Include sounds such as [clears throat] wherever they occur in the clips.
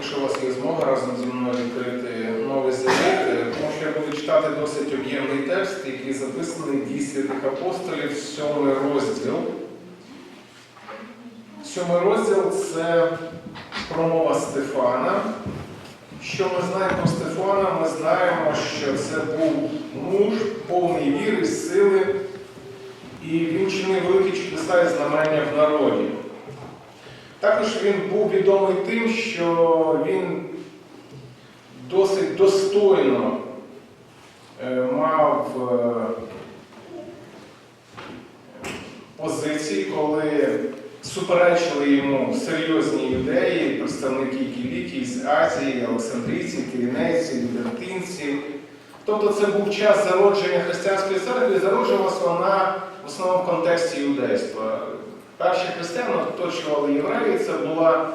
якщо у вас є змога разом зі мною відкрити новий завіт, е, тому що я буду читати досить об'ємний текст, який записаний в дії святих апостолів, сьомий розділ. Сьомий розділ це промова Стефана. Що ми знаємо про Стефана? Ми знаємо, що це був муж повний віри, сили, і він чинив великі чудеса і знамення в народі. Також він був відомий тим, що він досить достойно е, мав е, позиції, коли суперечили йому серйозні ідеї, представники Кілікії з Азії, Олександрійці, Киринейці, Лібертинці. Тобто це був час зародження християнської церкви, зароджувалася вона в основному в контексті іудейства. Перші християни оточували євреї, це була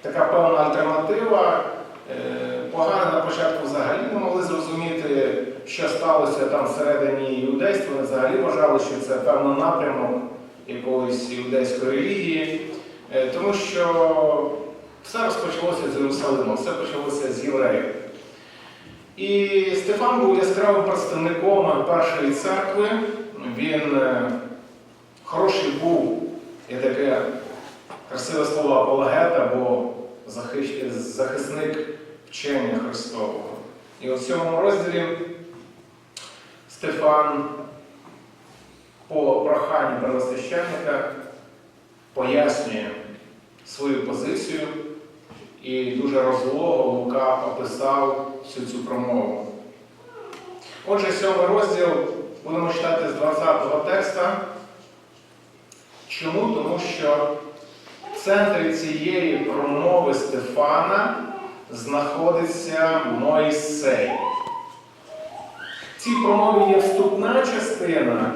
така певна альтернатива. Е, Погано на початку взагалі не могли зрозуміти, що сталося там всередині іудейства. Вони взагалі вважали, що це певний напрямок якоїсь іудейської релігії, Е, тому що все розпочалося з Єрусалиму, все почалося з євреїв. І Стефан був яскравим представником першої церкви. Він е, хороший був, є таке красиве слово апологет або захисник вчення Христового. І у цьому розділі Стефан по проханню первосвященника пояснює свою позицію і дуже розлого Лука описав всю цю промову. Отже, сьомий розділ будемо читати з 20-го текста. Чому? Тому що в центрі цієї промови Стефана знаходиться Мойсей. В цій промові є вступна частина.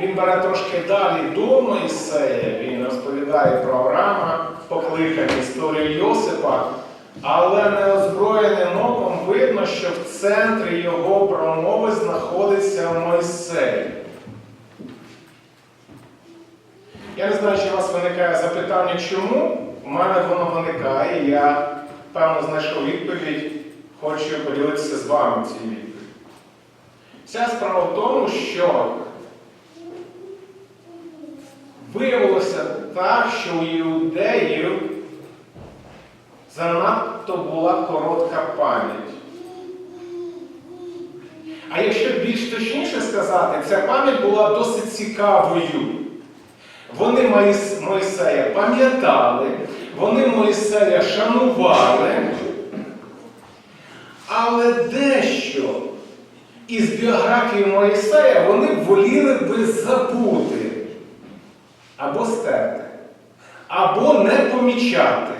Він бере трошки далі до Моїсея, він розповідає про Авраама, покликання історію Йосипа, але неозброєним оком видно, що в центрі його промови знаходиться Мойсей. Я не знаю, чи у вас виникає запитання, чому? У мене воно виникає, і я певно знайшов відповідь, хочу поділитися з вами цією відповіддю. Вся справа в тому, що виявилося так, що у іудеїв занадто була коротка пам'ять. А якщо більш точніше сказати, ця пам'ять була досить цікавою. Вони Моїс- Мойсея пам'ятали, вони Мойсея шанували, але дещо із біографії Моїсея вони воліли би забути або стерти, або не помічати.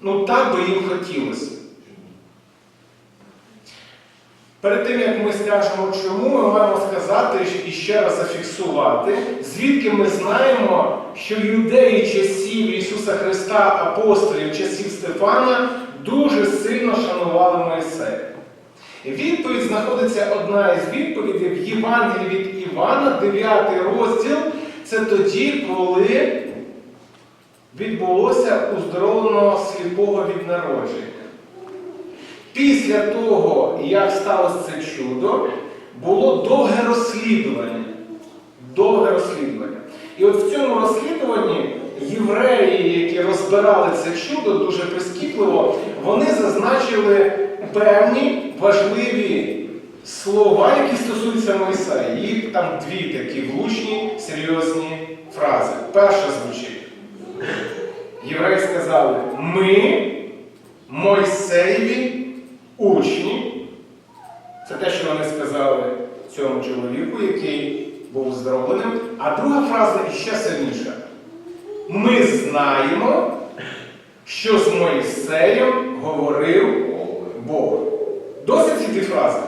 Ну так би їм хотілося. Перед тим, як ми скажемо чому, ми маємо сказати і ще раз зафіксувати, звідки ми знаємо, що юдеї часів Ісуса Христа, апостолів, часів Стефана дуже сильно шанували Моїсея. Відповідь знаходиться одна із відповідей в Євангелії від Івана, 9 розділ. Це тоді, коли відбулося уздоровлено сліпого від народження. Після того, як сталося це чудо, було довге розслідування. Довге розслідування. І от в цьому розслідуванні євреї, які розбирали це чудо дуже прискіпливо, вони зазначили певні важливі слова, які стосуються Мойсея. Їх там дві такі влучні, серйозні фрази. Перша звучить. Євреї сказали, ми Мойсеєві учні. Це те, що вони сказали цьому чоловіку, який був здоровленим. А друга фраза іще сильніша. Ми знаємо, що з Моїсеєм говорив Бог. Досить ці дві фрази.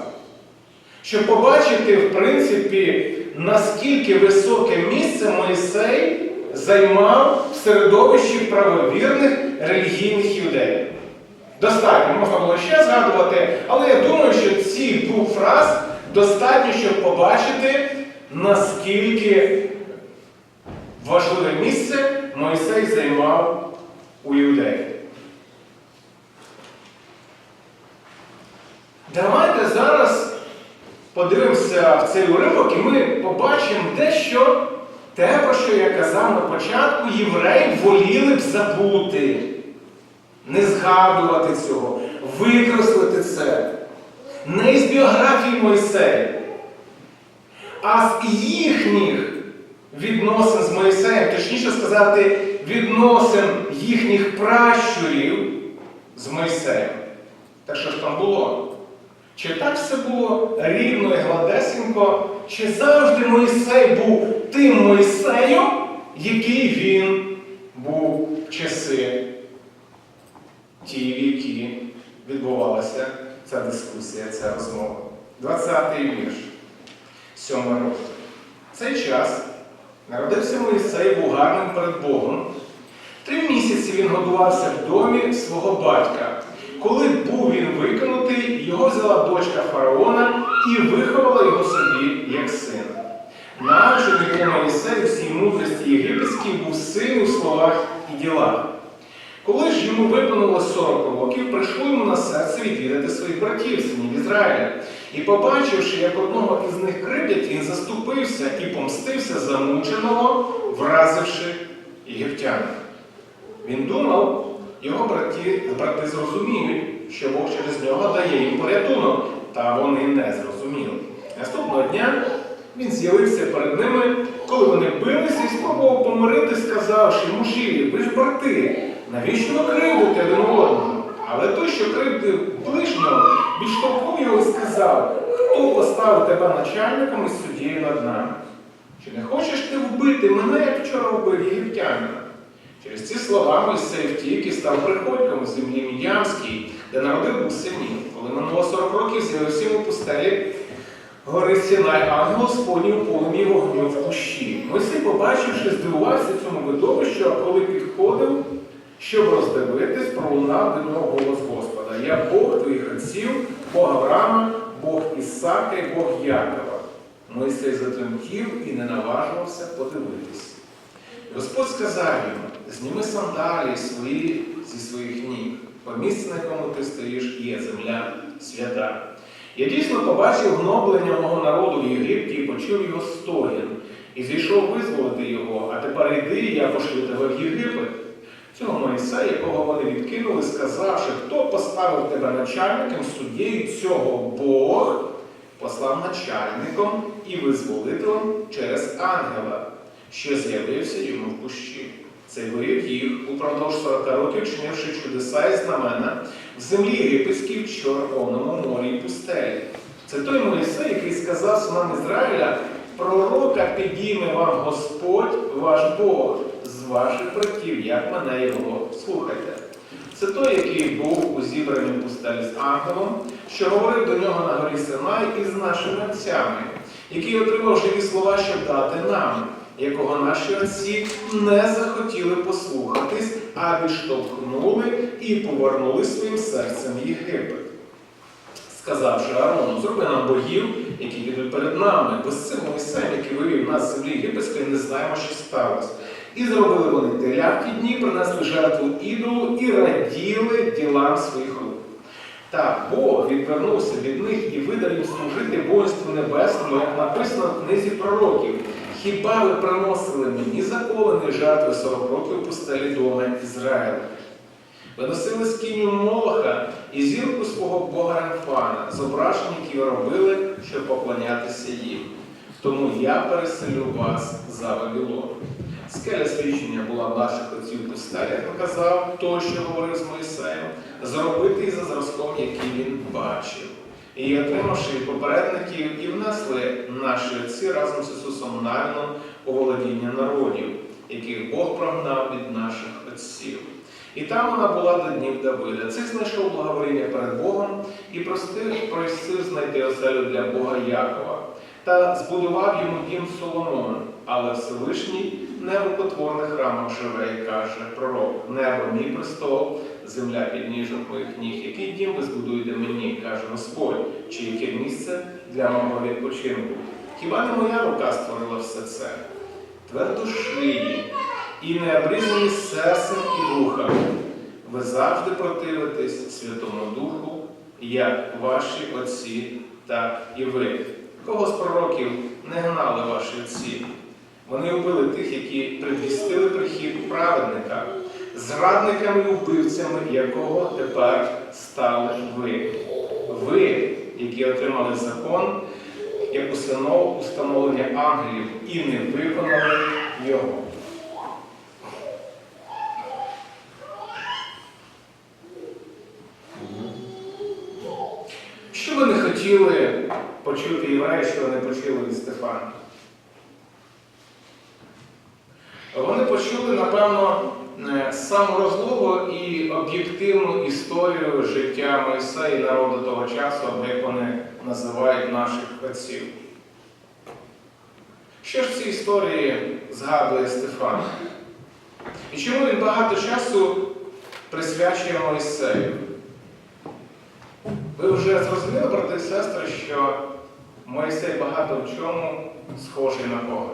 Щоб побачити, в принципі, наскільки високе місце Моїсей займав в середовищі правовірних релігійних юдеїв. Достатньо, можна було ще згадувати, але я думаю, що цих двох фраз достатньо, щоб побачити, наскільки важливе місце Мойсей займав у іудеї. Давайте зараз подивимося в цей уривок і ми побачимо дещо те, про що я казав на початку, євреї воліли б забути не згадувати цього, викреслити це. Не із біографії Мойсея, а з їхніх відносин з Моїсеєм, точніше сказати, відносин їхніх пращурів з Моїсеєм. Так що ж там було? Чи так все було рівно і гладесенько, чи завжди Моїсей був тим Моїсеєм, який він був в часи ті, в які відбувалася ця дискусія, ця розмова. 20-й вірш, 7 розділ. Цей час народився Моїсей, був гарним перед Богом. Три місяці він годувався в домі свого батька. Коли був він викинутий, його взяла дочка фараона і виховала його собі як сина. Народжений Моїсей всій мудрості єгипетській був сильний у словах і ділах. Коли ж йому виповнило 40 років, прийшло йому на серце відвідати своїх братів, синів Ізраїля. І побачивши, як одного із них кривдять, він заступився і помстився замученого, вразивши єгиптянина. Він думав, його браті, брати зрозуміють, що Бог через нього дає їм порятунок, та вони не зрозуміли. Наступного дня він з'явився перед ними, коли вони билися і спробував помирити, сказавши, мужі, ви ж брати, навіщо ви кривдите один одного? Але той, що кривдив ближнього, відштовхнув його і сказав, хто поставив тебе начальником і суддєю над нами? Чи не хочеш ти вбити мене, як вчора вбив єгиптянина? Через ці слова Мойсей втік і став приходьком у землі Мідянській, де народив був синів. Коли минуло 40 років, з'явився в пустелі гори Сінай, ангел Господній у полум'ї вогню в кущі. Мойсей, побачивши, здивувався цьому видовищу, а коли підходив, щоб роздивитись, пролунав до нього голос Господа. Я Бог твоїх отців, Бог Авраама, Бог Ісака і Бог Якова. Мойсей затремтів і не наважувався подивитись. Господь сказав йому, зніми сандалії свої зі своїх ніг, бо місце, на якому ти стоїш, є земля свята. Я дійсно побачив гноблення мого народу в Єгипті і почув його стогін, і зійшов визволити його, а тепер йди, я пошлю тебе в Єгипет. Моїсея, якого вони відкинули, сказавши, хто поставив тебе начальником, суддєю цього Бог послав начальником і визволителем через ангела, що з'явився йому в кущі. Цей вивів їх упродовж 40 років, чинивши чудеса і знамена в землі єгипетській в Червоному морі і пустелі. Це той Моїсей, який сказав синам Ізраїля, пророка підійме вам Господь, ваш Бог, ваших братів, як мене його слухайте. Це той, який був у зібранні в пустелі з ангелом, що говорив до нього на горі Синай із нашими отцями, який отримав живі слова, щоб дати нам, якого наші отці не захотіли послухатись, а відштовхнули і повернули своїм серцем Єгипет. Сказавши Аарону, зроби нам богів, які підуть перед нами, бо з цим Мойсеєм, який вивів нас з землі єгипетської, не знаємо, що сталося. І зробили вони теля дні, принесли жертву ідолу і раділи ділам своїх рук. Так, Бог відвернувся від них і видав їм служити воїнству небесному, як написано в книзі пророків. Хіба ви приносили мені заколені жертви 40 років пустелі дома Ізраїля? Виносили скиню Молоха і зірку свого Бога Ремфана, зображення, які робили, щоб поклонятися їм. Тому я переселю вас за Вавилон. Скеля свідчення була наших отців як показав той, що говорив з Моїсеєм, зробити за зразком, який він бачив. І отримавши попередників, і внесли наші отці разом з Ісусом Навіном у володіння народів, яких Бог прогнав від наших отців. І там вона була до днів Давида. Цей знайшов благовоління перед Богом і простив, просив знайти оселю для Бога Якова та збудував йому дім Соломон. Але Всевишній не в рукотворних живе і каже пророк, небо мій престол, земля під ніжок моїх ніг. Який дім ви збудуєте мені, каже Господь, чи яке місце для мого відпочинку? Хіба не моя рука створила все це? Твердо шиї і не обрізані серцем і духом. Ви завжди противитесь Святому Духу як ваші отці, так і ви. Кого з пророків не гнали ваші отці? Вони вбили тих, які предвістили прихід праведника, зрадниками і вбивцями, якого тепер стали ви. Ви, які отримали закон, як установ установлення ангелів, і не виконали його. Що ви не хотіли почути євреї, що вони почули від Стефана? Вони почули, напевно, е, саму розлогу і об'єктивну історію життя Мойсея і народу того часу, або як вони називають наших отців. Що ж в цій історії згадує Стефан? І чому він багато часу присвячує Мойсею? Ви вже зрозуміли, брати і сестри, що Мойсей багато в чому схожий на Бога?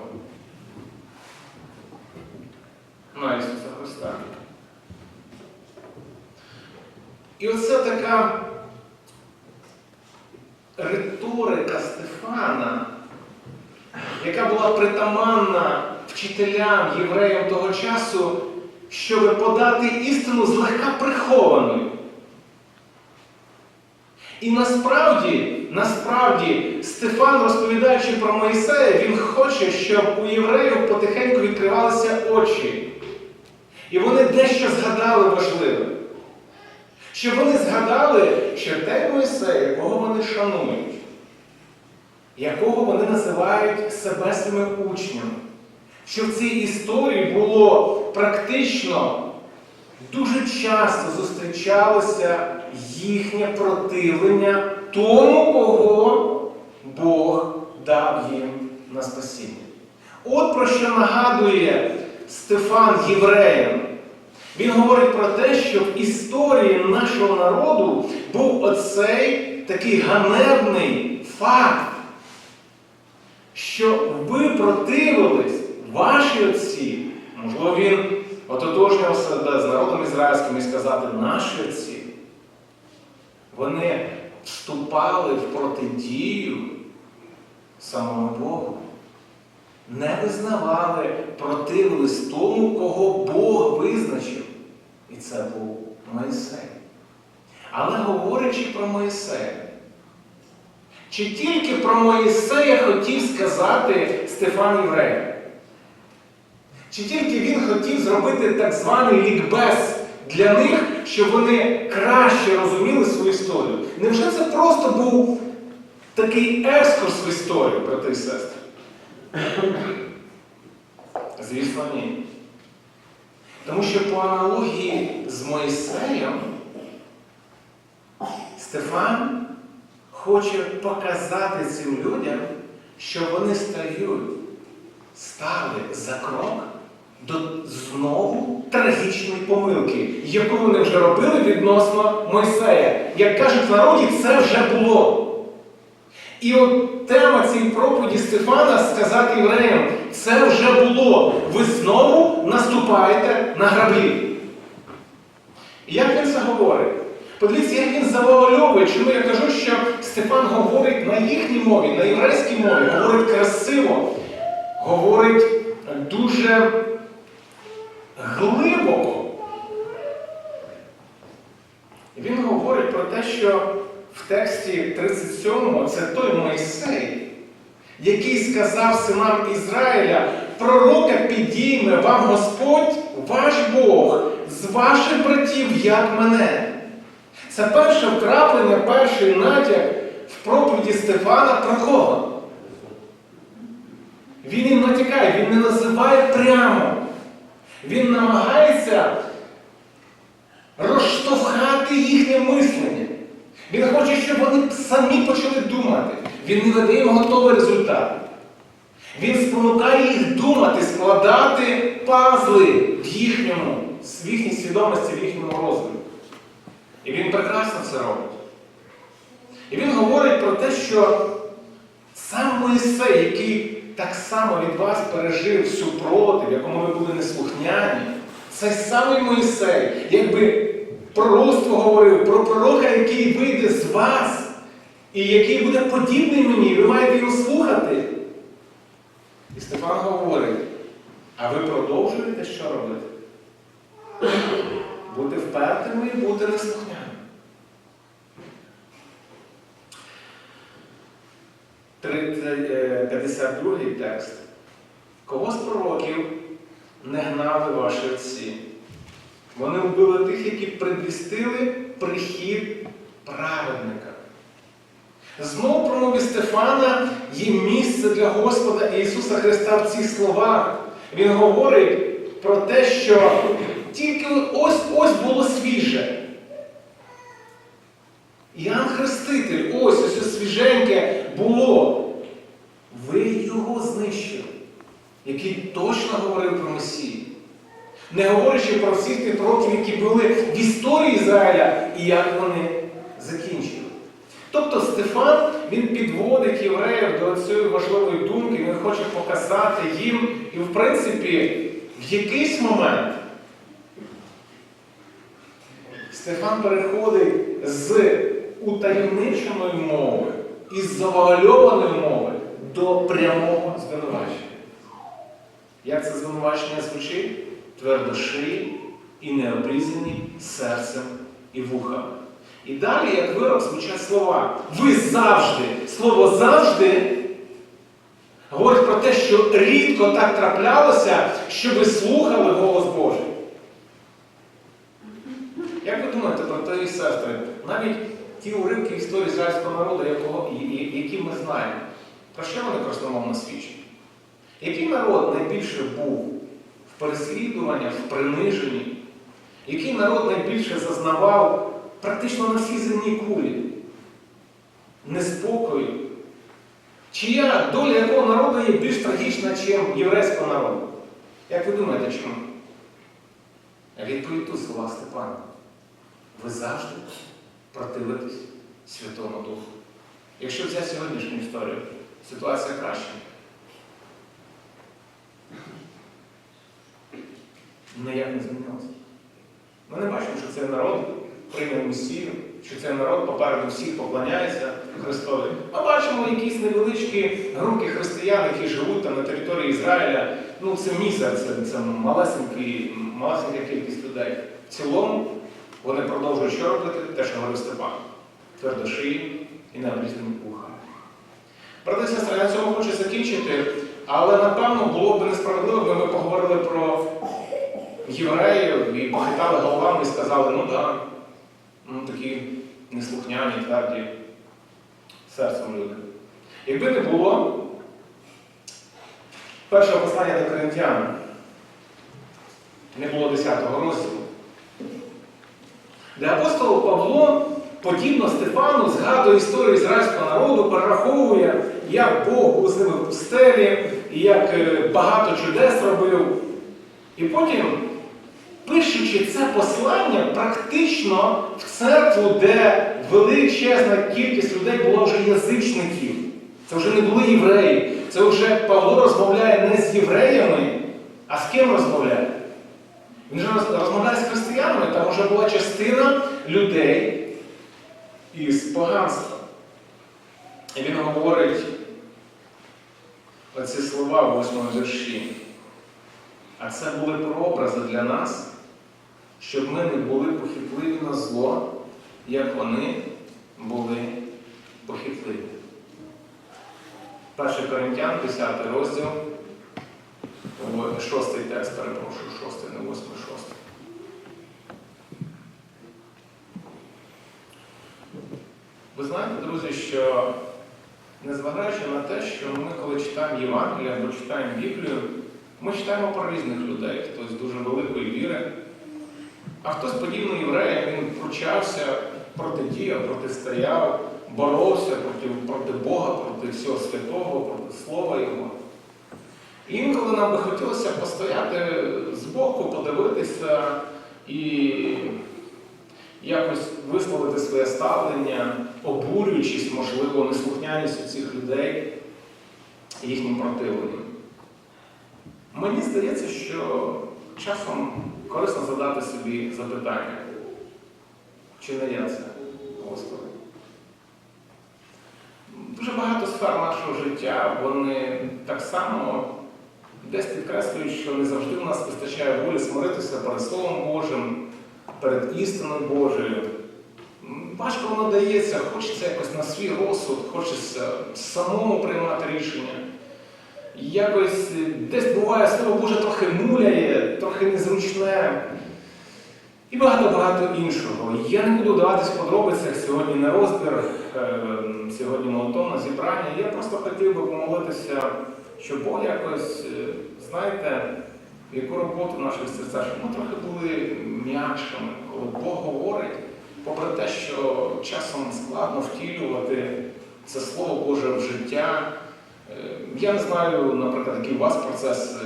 На Ісуса Христа. І оце така риторика Стефана, яка була притаманна вчителям, євреям того часу, щоб подати істину злегка прихованою. І насправді, насправді, Стефан, розповідаючи про Моїсея, він хоче, щоб у євреїв потихеньку відкривалися очі. І вони дещо згадали важливе. Щоб вони згадали, що те Моїсей, якого вони шанують, якого вони називають себе своїми учнями, що в цій історії було практично дуже часто зустрічалося їхнє противлення тому, кого Бог дав їм на спасіння. От про що нагадує Стефан євреям. Він говорить про те, що в історії нашого народу був оцей такий ганебний факт, що ви противились, ваші отці, можливо, він ототожнював себе з народом ізраїльським і сказати, наші отці, вони вступали в протидію самому Богу. Не визнавали, противились тому, кого Бог визначив. І це був Моїсей. Але говорячи про Моїсея, чи тільки про Моїсея хотів сказати Стефан Єврей? Чи тільки він хотів зробити так званий лікбез для них, щоб вони краще розуміли свою історію? Невже це просто був такий екскурс в історію, брати і сестри? Звісно, ні. Тому що по аналогії з Моїсеєм Стефан хоче показати цим людям, що вони стають, стали за крок до знову трагічної помилки, яку вони вже робили відносно Мойсея. Як кажуть народі, це вже було. І от тема цієї проповіді Стефана сказати євреям, це вже було. Ви знову наступаєте на граблі. Як він це говорить? Подивіться, як він завуальовує, чому я кажу, що Стефан говорить на їхній мові, на єврейській мові, говорить красиво, говорить дуже глибоко. Він говорить про те, що в тексті 37 це той Мойсей, який сказав синам Ізраїля, пророка підійме вам Господь, ваш Бог, з ваших братів, як мене. Це перше вкраплення, перший натяк в проповіді Стефана про кого? Він їм натякає, він не називає прямо. Він намагається розштовхати їхнє мислення. Він хоче, щоб вони самі почали думати. Він не видає їм готовий результат. Він спонукає їх думати, складати пазли в їхньому, в їхній свідомості, в їхньому розумі. І він прекрасно це робить. І він говорить про те, що сам Моїсей, який так само від вас пережив супротив, якому ви були неслухняні, цей самий Моїсей, якби пророцтво говорив про пророка, який вийде з вас, і який буде подібний мені, ви маєте його слухати. І Стефан говорить, а ви продовжуєте що робити? Бути впертими і бути неслухняними. Е, 52 текст. Кого з пророків не гнали ваші отці? Вони вбили тих, які предвістили прихід праведника. Знову в промові Стефана є місце для Господа Ісуса Христа в цих словах. Він говорить про те, що тільки ось ось було свіже. Іоанн Хреститель, ось ось свіженьке було. Ви його знищили, який точно говорив про Месію. Не говорячи про всіх тих пророків, які були в історії Ізраїля і як вони закінчили. Тобто Стефан він підводить євреїв до цієї важливої думки, він хоче показати їм, і, в принципі, в якийсь момент Стефан переходить з утаємниченої мови, із завуальованої мови до прямого звинувачення. Як це звинувачення звучить? Твердошиї і необрізані серцем і вухами. І далі, як вирок, звучать слова. Ви завжди, слово завжди говорить про те, що рідко так траплялося, що ви слухали голос Божий. Як ви думаєте, брати і сестри, навіть ті уривки історії ізраїльського народу, якого, які ми знаємо, про що вони красномовно свідчать? Який народ найбільше був переслідуваннях, в приниженні? Який народ найбільше зазнавав практично на всій земній кулі? Неспокою? Чия доля якого народу є більш трагічна, ніж єврейського народу? Як ви думаєте, чому? Відповідь тут слова Степана. Ви завжди противитесь Святому Духу. Якщо взяти сьогоднішню історію, ситуація краща. Ніяк не змінилося. Ми не бачимо, що цей народ прийняв Месію, що цей народ попереду всіх поклоняється Христові. Ми бачимо якісь невеличкі групки християн, які живуть там на території Ізраїля. Ну, це мізер, це, це малесенька кількість людей. В цілому вони продовжують що робити? Те, що говорив Степан. Твердошиї і необрізані вухами. Брати і сестри, я на цьому хочу закінчити, але напевно було б несправедливо, якби ми поговорили про євреїв і похитали головами і сказали, ну да, ну такі неслухняні, тверді серцем люди. Якби не було першого послання до Коринтян, не було 10 розділу, де апостол Павло, подібно Стефану, згадує історію ізраїльського народу, перераховує, як Бог був з ними в пустелі, і як е, багато чудес робив. І потім, пишучи це послання, практично в церкву, де величезна кількість людей була вже язичників. Це вже не були євреї. Це вже Павло розмовляє не з євреями, а з ким розмовляє? Він же розмовляє з християнами, там вже була частина людей із поганства. І він говорить оці слова в восьмому вірші. А це були прообрази для нас, щоб ми не були похитливі на зло, як вони були похитливі. 1 Коринтян, 10 розділ, в- шостий текст, перепрошую, шостий, не восьмий, шостий. Ви знаєте, друзі, що незважаючи на те, що ми, коли читаємо Євангелія або читаємо Біблію, ми читаємо про різних людей, хтось дуже великої віри, а хтось подібно євреям, він пручався, протидіяв, протистояв, боровся проти, проти Бога, проти всього святого, проти Слова Його. І інколи нам би хотілося постояти збоку, подивитися і якось висловити своє ставлення, обурюючись, можливо, неслухняністю цих людей, їхнім противленням. Мені здається, що часом корисно задати собі запитання, Чи не я це, Господи? Дуже багато сфер нашого життя, вони так само десь підкреслюють, що не завжди в нас вистачає волі смиритися перед Словом Божим, перед істиною Божою. Важко воно дається, хочеться якось на свій розсуд, хочеться самому приймати рішення. Якось е, десь буває слово Боже трохи муляє, трохи незручне. І багато-багато іншого. Я не буду даватись в подробицях сьогодні на розбір, е, сьогодні молотовне зібрання. Я просто хотів би помолитися, щоб Бог якось, е, знаєте, яку роботу в наших серцях, щоб ми трохи були м'якшими, коли Бог говорить, попри те, що часом складно втілювати це Слово Боже в життя. Я не знаю, наприклад, який у вас процес.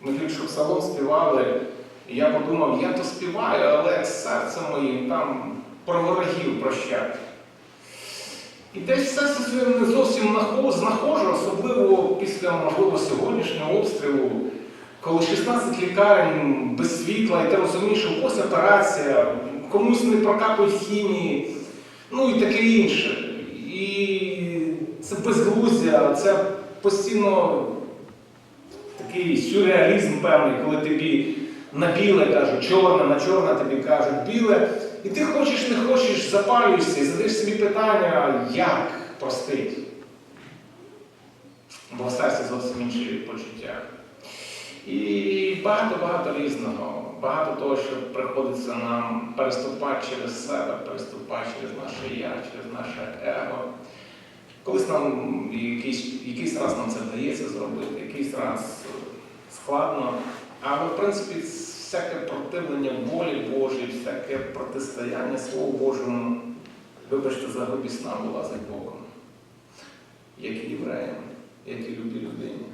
Ми тільки що псалом співали. І я подумав, я то співаю, але серце моїм там про ворогів прощать. І десь в серці своєму не зовсім нахо- знаходжу, особливо після, можливо, сьогоднішнього обстрілу, коли 16 лікарень без світла, і ти розумієш, що ось операція, комусь не прокапують хімії, ну і таке інше. І це безглуздя, це постійно такий сюрреалізм певний, коли тобі на біле кажуть, чорне, на чорне тобі кажуть біле. І ти хочеш, не хочеш, запалюєшся і задаєш собі питання, як простити. Бо в зовсім інші почуття. І багато-багато різного, багато того, що приходиться нам переступати через себе, переступати через наше я, через наше его. Колись нам якийсь, якийсь раз нам це вдається зробити, якийсь раз складно. Але в принципі всяке противлення волі Божій, всяке протистояння Слову Божому, вибачте, за нам вилазить Богом, як і євреям, як і любій людині.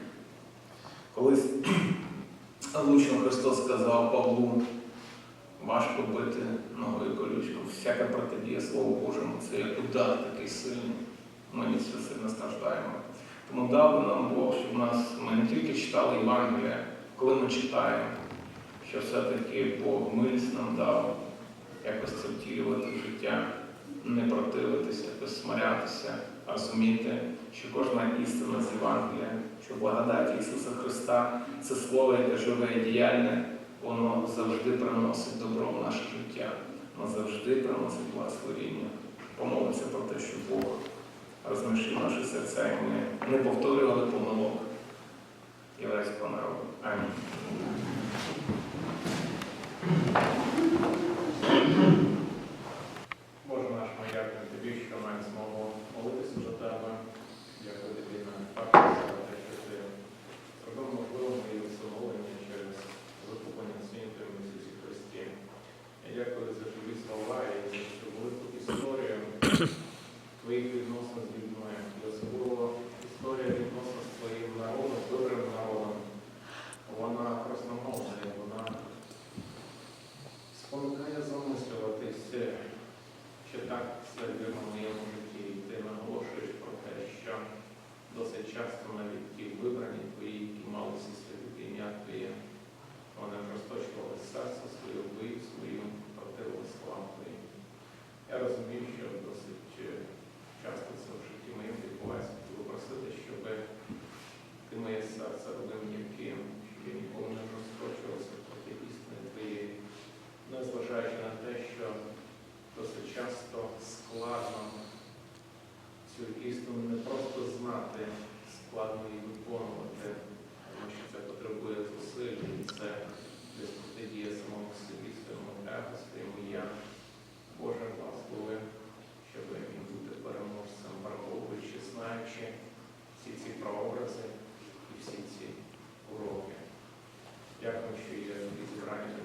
Колись [clears throat] влучно Христос сказав Павлу, важко бити ногою колючку, всяке протидія Слову Божому, це як удар такий сильний. Ми від цього сильно страждаємо. Тому дав нам Бог, щоб нас ми не тільки читали Євангелія, коли ми читаємо, що все-таки Бог милість нам дав якось це втілювати в життя, не противитися, якось смирятися, розуміти, що кожна істина з Євангелія, що благодать Ісуса Христа це слово, яке живе і діяльне, воно завжди приносить добро в наше життя, воно завжди приносить благословіння. Помолимося про те, що Бог розмішив наші серця, і ми не повторювали помилок єврейського народу. Амінь. Боже наш, ми дякую тобі, що маємо змогу молитися за тебе. Дякую тобі на факт, за те, що ти зробив можливим і усиновлення через викуплення святим в Ісусі Христі. Я дякую за живі слова і за цю велику історію твоїх відносин з людьми. І особливо історія відносин з твоїм народом, добрим народом. Вона красномовна, і вона спонукає замислюватися, що так це вірно в моєму житті. І ти наголошуєш про те, що досить часто навіть ті вибрані твої, які мали всі святи ім'я Твоє, вони розточували серце своє, вбив свою, противили словам Твоїм. Я розумію, що досить е, часто це в житті моєму відбувається, буду просити, щоб ти моє серце робив м'яким, щоб я ніколи не розкочувався проти істини твоєї, незважаючи на те, що досить часто складно цю істину не просто знати, складно її виконувати, тому що це потребує зусиль, і це десь протидіє самому собі, своєму его, своєму я. Боже, благослови, щоб міг бути переможцем, враховуючи, знаючи всі ці прообрази і всі ці уроки. Дякую, що є зібрання,